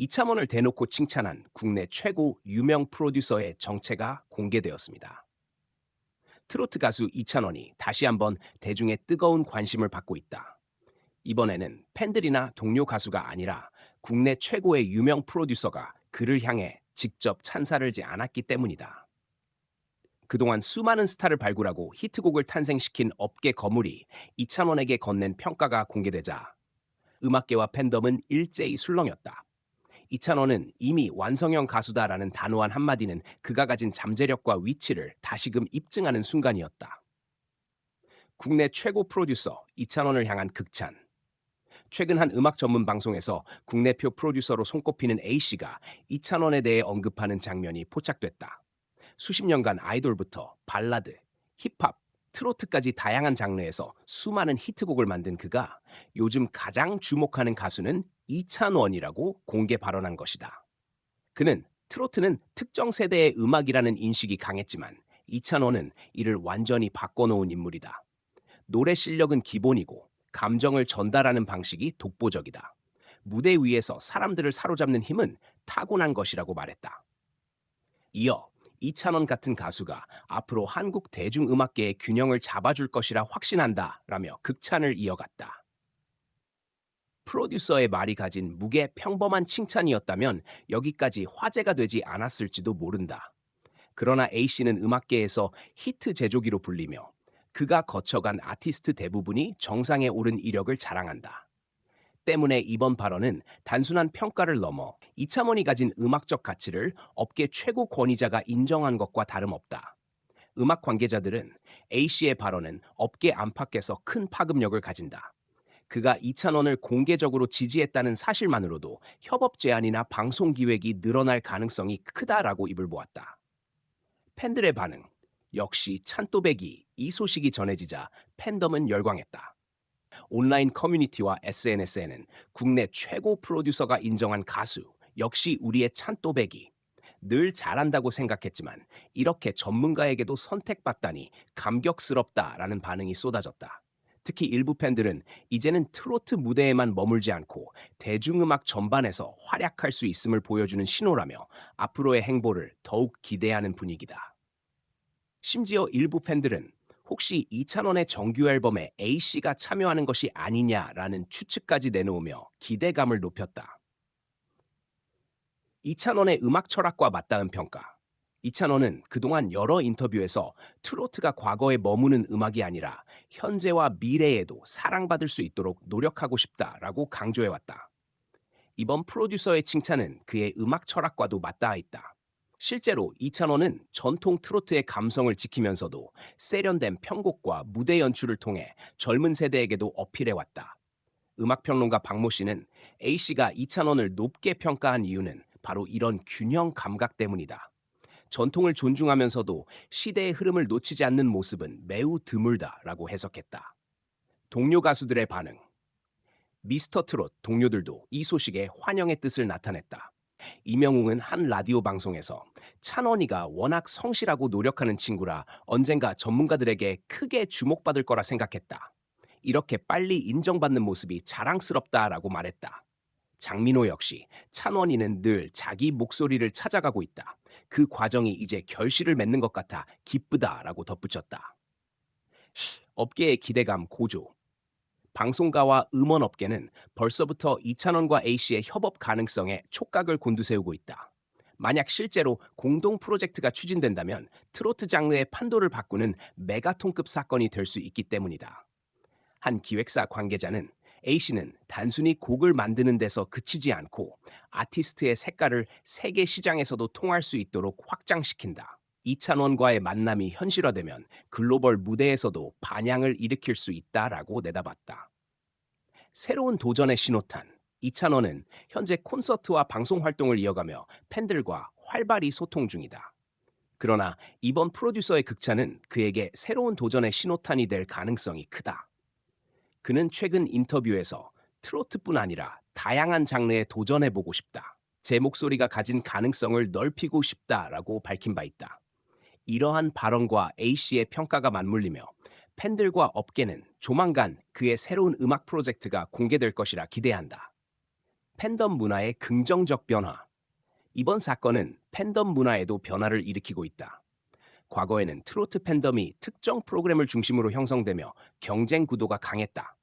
이참원을 대놓고 칭찬한 국내 최고 유명 프로듀서의 정체가 공개되었습니다. 트로트 가수 이찬원이 다시 한번 대중의 뜨거운 관심을 받고 있다. 이번에는 팬들이나 동료 가수가 아니라 국내 최고의 유명 프로듀서가 그를 향해 직접 찬사를지 않았기 때문이다. 그동안 수많은 스타를 발굴하고 히트곡을 탄생시킨 업계 거물이 이찬원에게 건넨 평가가 공개되자 음악계와 팬덤은 일제히 술렁였다. 이찬원은 이미 완성형 가수다라는 단호한 한마디는 그가 가진 잠재력과 위치를 다시금 입증하는 순간이었다. 국내 최고 프로듀서 이찬원을 향한 극찬. 최근 한 음악 전문 방송에서 국내표 프로듀서로 손꼽히는 A씨가 이찬원에 대해 언급하는 장면이 포착됐다. 수십 년간 아이돌부터 발라드, 힙합, 트로트까지 다양한 장르에서 수많은 히트곡을 만든 그가 요즘 가장 주목하는 가수는 이찬원이라고 공개 발언한 것이다. 그는 트로트는 특정 세대의 음악이라는 인식이 강했지만 이찬원은 이를 완전히 바꿔놓은 인물이다. 노래 실력은 기본이고 감정을 전달하는 방식이 독보적이다. 무대 위에서 사람들을 사로잡는 힘은 타고난 것이라고 말했다. 이어 이찬원 같은 가수가 앞으로 한국 대중음악계의 균형을 잡아줄 것이라 확신한다 라며 극찬을 이어갔다. 프로듀서의 말이 가진 무게 평범한 칭찬이었다면 여기까지 화제가 되지 않았을지도 모른다. 그러나 A씨는 음악계에서 히트 제조기로 불리며 그가 거쳐간 아티스트 대부분이 정상에 오른 이력을 자랑한다. 때문에 이번 발언은 단순한 평가를 넘어 이참원이 가진 음악적 가치를 업계 최고 권위자가 인정한 것과 다름없다. 음악 관계자들은 A씨의 발언은 업계 안팎에서 큰 파급력을 가진다. 그가 이찬원을 공개적으로 지지했다는 사실만으로도 협업 제안이나 방송 기획이 늘어날 가능성이 크다라고 입을 모았다. 팬들의 반응 역시 찬또배기 이 소식이 전해지자 팬덤은 열광했다. 온라인 커뮤니티와 SNS에는 국내 최고 프로듀서가 인정한 가수 역시 우리의 찬또배기 늘 잘한다고 생각했지만 이렇게 전문가에게도 선택받다니 감격스럽다라는 반응이 쏟아졌다. 특히 일부 팬들은 이제는 트로트 무대에만 머물지 않고 대중음악 전반에서 활약할 수 있음을 보여주는 신호라며 앞으로의 행보를 더욱 기대하는 분위기다. 심지어 일부 팬들은 혹시 이찬원의 정규 앨범에 A씨가 참여하는 것이 아니냐라는 추측까지 내놓으며 기대감을 높였다. 이찬원의 음악 철학과 맞닿은 평가. 이찬원은 그동안 여러 인터뷰에서 트로트가 과거에 머무는 음악이 아니라 현재와 미래에도 사랑받을 수 있도록 노력하고 싶다라고 강조해왔다. 이번 프로듀서의 칭찬은 그의 음악 철학과도 맞닿아 있다. 실제로 이찬원은 전통 트로트의 감성을 지키면서도 세련된 편곡과 무대 연출을 통해 젊은 세대에게도 어필해왔다. 음악평론가 박모 씨는 A씨가 이찬원을 높게 평가한 이유는 바로 이런 균형 감각 때문이다. 전통을 존중하면서도 시대의 흐름을 놓치지 않는 모습은 매우 드물다라고 해석했다. 동료 가수들의 반응. 미스터 트롯 동료들도 이 소식에 환영의 뜻을 나타냈다. 이명웅은 한 라디오 방송에서 찬원이가 워낙 성실하고 노력하는 친구라 언젠가 전문가들에게 크게 주목받을 거라 생각했다. 이렇게 빨리 인정받는 모습이 자랑스럽다라고 말했다. 장민호 역시 찬원이는 늘 자기 목소리를 찾아가고 있다. 그 과정이 이제 결실을 맺는 것 같아 기쁘다라고 덧붙였다. 업계의 기대감 고조. 방송가와 음원업계는 벌써부터 이찬원과 A씨의 협업 가능성에 촉각을 곤두세우고 있다. 만약 실제로 공동 프로젝트가 추진된다면 트로트 장르의 판도를 바꾸는 메가톤급 사건이 될 수 있기 때문이다. 한 기획사 관계자는 A씨는 단순히 곡을 만드는 데서 그치지 않고 아티스트의 색깔을 세계 시장에서도 통할 수 있도록 확장시킨다. 이찬원과의 만남이 현실화되면 글로벌 무대에서도 반향을 일으킬 수 있다라고 내다봤다. 새로운 도전의 신호탄. 이찬원은 현재 콘서트와 방송 활동을 이어가며 팬들과 활발히 소통 중이다. 그러나 이번 프로듀서의 극찬은 그에게 새로운 도전의 신호탄이 될 가능성이 크다. 그는 최근 인터뷰에서 트로트뿐 아니라 다양한 장르에 도전해보고 싶다. 제 목소리가 가진 가능성을 넓히고 싶다라고 밝힌 바 있다. 이러한 발언과 A씨의 평가가 맞물리며 팬들과 업계는 조만간 그의 새로운 음악 프로젝트가 공개될 것이라 기대한다. 팬덤 문화의 긍정적 변화. 이번 사건은 팬덤 문화에도 변화를 일으키고 있다. 과거에는 트로트 팬덤이 특정 프로그램을 중심으로 형성되며 경쟁 구도가 강했다.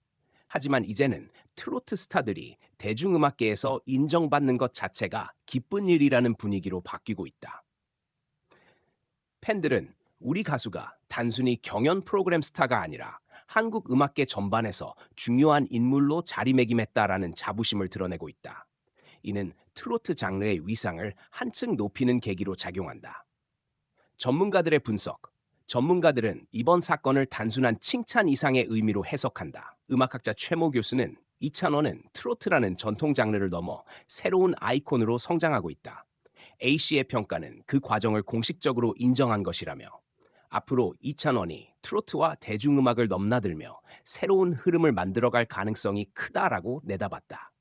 하지만 이제는 트로트 스타들이 대중음악계에서 인정받는 것 자체가 기쁜 일이라는 분위기로 바뀌고 있다. 팬들은 우리 가수가 단순히 경연 프로그램 스타가 아니라 한국 음악계 전반에서 중요한 인물로 자리매김했다라는 자부심을 드러내고 있다. 이는 트로트 장르의 위상을 한층 높이는 계기로 작용한다. 전문가들의 분석. 전문가들은 이번 사건을 단순한 칭찬 이상의 의미로 해석한다. 음악학자 최모 교수는 이찬원은 트로트라는 전통 장르를 넘어 새로운 아이콘으로 성장하고 있다. A씨의 평가는 그 과정을 공식적으로 인정한 것이라며 앞으로 이찬원이 트로트와 대중음악을 넘나들며 새로운 흐름을 만들어갈 가능성이 크다라고 내다봤다.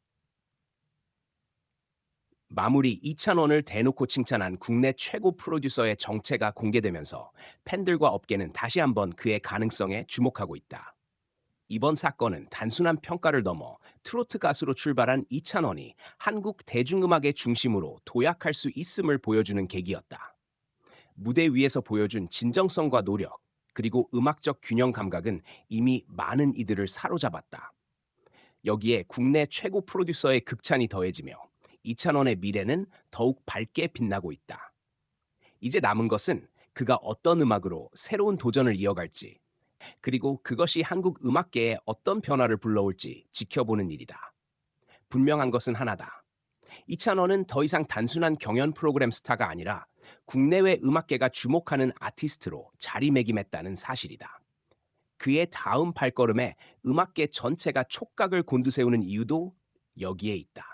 마무리 이찬원을 대놓고 칭찬한 국내 최고 프로듀서의 정체가 공개되면서 팬들과 업계는 다시 한번 그의 가능성에 주목하고 있다. 이번 사건은 단순한 평가를 넘어 트로트 가수로 출발한 이찬원이 한국 대중음악의 중심으로 도약할 수 있음을 보여주는 계기였다. 무대 위에서 보여준 진정성과 노력, 그리고 음악적 균형 감각은 이미 많은 이들을 사로잡았다. 여기에 국내 최고 프로듀서의 극찬이 더해지며 이찬원의 미래는 더욱 밝게 빛나고 있다. 이제 남은 것은 그가 어떤 음악으로 새로운 도전을 이어갈지, 그리고 그것이 한국 음악계에 어떤 변화를 불러올지 지켜보는 일이다. 분명한 것은 하나다. 이찬원은 더 이상 단순한 경연 프로그램 스타가 아니라 국내외 음악계가 주목하는 아티스트로 자리매김했다는 사실이다. 그의 다음 발걸음에 음악계 전체가 촉각을 곤두세우는 이유도 여기에 있다.